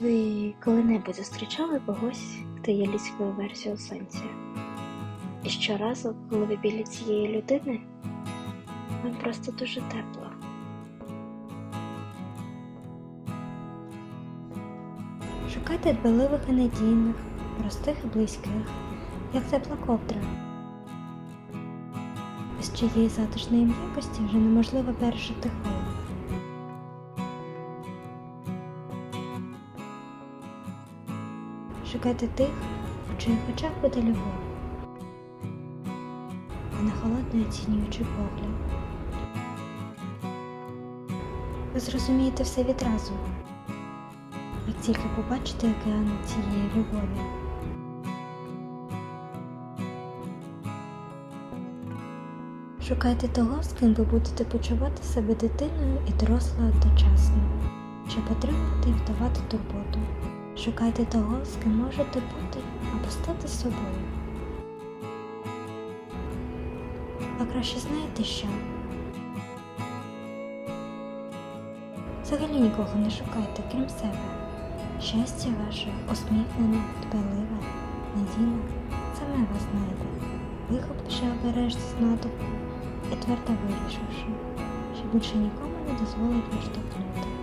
Ви коли-небудь зустрічали когось, хто є людською версією сонця? І щоразу, коли ви біля цієї людини, вам просто дуже тепло. Шукайте дбаливих і надійних, простих і близьких, як тепла ковдра. Без чиєї затишної м'якості вже неможливо пережити холод. Шукайте тих, у чиїх очах буде любов, а не холодний оцінюючий погляд. Ви зрозумієте все відразу, як тільки побачите океан цієї любові. Шукайте того, з ким ви будете почувати себе дитиною і дорослою одночасно, щоб отримати і вдавати турботу. Шукайте того, з ким можете бути або стати собою. А краще знаєте що? Взагалі нікого не шукайте, крім себе. Щастя ваше усміхнене, дбаливе, надійне, саме вас знайде, вихопивши обережно з натовпу і твердо вирішивши, що більше нікому не дозволить відштовхнути.